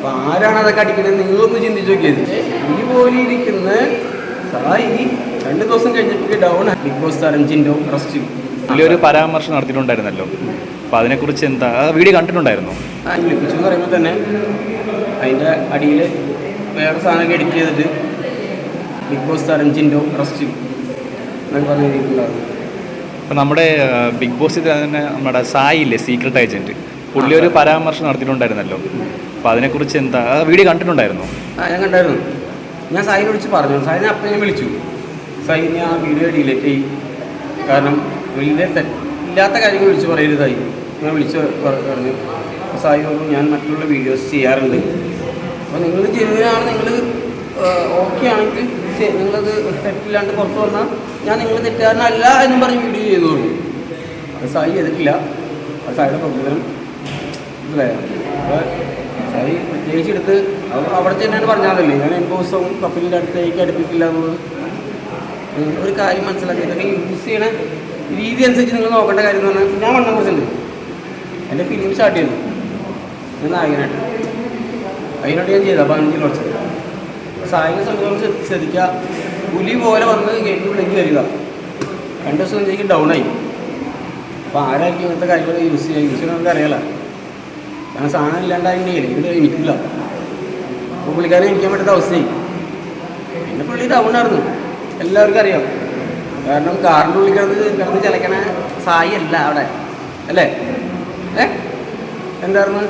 അപ്പോൾ ആരാണ് അതൊക്കെ അടിക്കുന്നത് നിങ്ങളൊന്ന് ചിന്തിച്ച് നോക്കിയത് ഈ പോലെ ഇരിക്കുന്ന സായി രണ്ട് ദിവസം കഴിഞ്ഞപ്പോൾ ഡൗൺ ബിഗ് ബോസ് താരം ജിൻഡോ റെസ്റ്റ് വലിയൊരു പരാമർശം നടത്തിയിട്ടുണ്ടായിരുന്നല്ലോ. അപ്പോൾ അതിനെക്കുറിച്ച് എന്താ? വീഡിയോ കണ്ടിട്ടുണ്ടായിരുന്നു? ആ വിളിപ്പിച്ചു എന്ന് പറയുമ്പോൾ തന്നെ അതിന്റെ അടിയിൽ വേറെ സാധനമൊക്കെ എഡിറ്റ് ചെയ്തിട്ട് ബിഗ് ബോസ് താരം ജിൻഡോ റെസ്റ്റ് എന്നൊക്കെ പറഞ്ഞ് എഴുതിയിട്ടുണ്ടായിരുന്നു അപ്പോൾ നമ്മുടെ ബിഗ് ബോസിൽ തന്നെ നമ്മുടെ സായി ഇല്ലേ? സീക്രട്ട് ഏജന്റ് പുള്ളി ഒരു പരാമർശം നടത്തിയിട്ടുണ്ടായിരുന്നല്ലോ. അപ്പോൾ അതിനെക്കുറിച്ച് എന്താ? ആ വീഡിയോ കണ്ടിട്ടുണ്ടായിരുന്നു? ആ ഞാൻ കണ്ടായിരുന്നു. ഞാൻ സായിനെ വിളിച്ച് പറഞ്ഞു. സായിനെ അപ്പം ഞാൻ വിളിച്ചു. സായി ആ വീഡിയോ ഡിലീറ്റ് ചെയ്യും കാരണം വലിയ തെറ്റില്ലാത്ത കാര്യങ്ങൾ വിളിച്ച് പറയരുതായി ഞാൻ വിളിച്ച് പറഞ്ഞു. സായി പറഞ്ഞു ഞാൻ മറ്റുള്ള വീഡിയോസ് ചെയ്യാറുണ്ട്. അപ്പോൾ നിങ്ങൾ ജെനുവിനാണ് നിങ്ങൾ ഓക്കെ ആണെങ്കിൽ നിങ്ങളത് തെറ്റില്ലാണ്ട് പുറത്ത് വന്നാൽ ഞാൻ നിങ്ങൾ തെറ്റുകാരനല്ല എന്നും പറഞ്ഞ് വീഡിയോ ചെയ്തോളൂ അത് സായി ചെയ്തിട്ടില്ല. അത് സായിയുടെ പ്രകൃതം മനസ്സിലായോ? സായി പ്രത്യേകിച്ച് അവിടെ തന്നെയാണ് പറഞ്ഞാലല്ലേ ഞാൻ എൻബോസവും കപ്പലിന്റെ അടുത്തേക്ക് അടുപ്പിക്കില്ല എന്നുള്ളത്. ഒരു കാര്യം മനസ്സിലാക്കി ഇതൊക്കെ യൂസ് ചെയ്യണ രീതി അനുസരിച്ച് നിങ്ങൾ നോക്കേണ്ട കാര്യം എന്ന് പറഞ്ഞാൽ ഞാൻ വണ്ണം കുറിച്ചുണ്ട് എന്റെ ഫിലിം സ്റ്റാർട്ട് ചെയ്തു. ഞാൻ നായകനായിട്ട്. അതിനായിട്ട് ഞാൻ ചെയ്ത. പതിനഞ്ചിൽ കുറച്ച്. സായിനെ സംബന്ധിച്ച് ശ്രദ്ധ- ശ്രദ്ധിക്കുക. പുലി പോലെ വന്ന് ഗെയിമിലേക്ക് വരിക. രണ്ട് ദിവസം ഡൗൺ ആയി. അപ്പോൾ ആരായിരിക്കും ഇങ്ങനത്തെ കാര്യങ്ങൾ യൂസ് ചെയ്യുക? യൂസ് ചെയ്യണമെന്ന് അറിയാലോ കാരണം സാധനം ഇല്ലാണ്ടായിരുന്നെങ്കിൽ ഇത് എനിക്കില്ല. അപ്പോൾ പുള്ളിക്കാരെ എനിക്കാൻ പറ്റാത്ത അവസ്ഥയായി പിന്നെ പുള്ളി ഡൗൺ ആയിരുന്നു. എല്ലാവർക്കും അറിയാം. കാരണം കാറിന്റെ ഉള്ളിൽ കിടന്ന് കിടന്ന് ചിലക്കണ സായി അല്ല അവിടെ. അല്ലേ? ഏ? എന്തായിരുന്നു?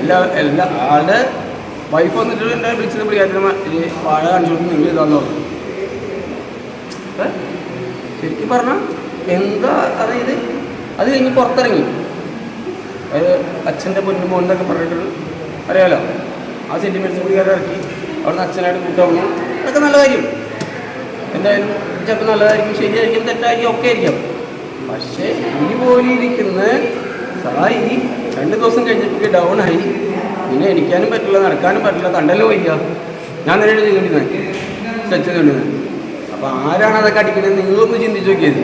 എല്ലാ എല്ലാ ആളുടെ വൈഫ് വന്നിട്ട് എന്റെ വിളിച്ചത് പുള്ളിക്കാരി വാഴ കാണിച്ചു നിങ്ങൾ ഇതാന്ന്? ശരിക്കും പറഞ്ഞാൽ എന്താ അതായത്? അത് കഴിഞ്ഞ് പുറത്തിറങ്ങി. അതായത് അച്ഛന്റെ പൊന്നു മോനെന്നൊക്കെ പറഞ്ഞിട്ട് അറിയാലോ? ആ സെന്റിമെന്റ്സ് കൂടി കയറി ഇറക്കി. അവിടുന്ന് അച്ഛനായിട്ട് കൂട്ടാവുന്നു അതൊക്കെ നല്ല കാര്യം എന്തായാലും ചിലപ്പോൾ നല്ലതായിരിക്കും ശരിയായിരിക്കും തെറ്റായിരിക്കും ഒക്കെ ആയിരിക്കാം. പക്ഷേ ഇനി പോലെ ഇരിക്കുന്ന സായി രണ്ട് ദിവസം കഴിഞ്ഞപ്പോൾ ഡൗൺ ആയി. പിന്നെ എനിക്കാനും പറ്റില്ല നടക്കാനും പറ്റില്ല തണ്ടല്ലോ വയ്യ. ഞാൻ നേരിട്ട് ചെയ്തുകൊണ്ടിരുന്നത് സ്റ്റെച്ച് ചെയ്തുകൊണ്ടിരുന്നത് അപ്പോൾ ആരാണ് അതൊക്കെ അടിക്കുന്നത് നിങ്ങളൊന്ന് ചിന്തിച്ച് നോക്കിയത്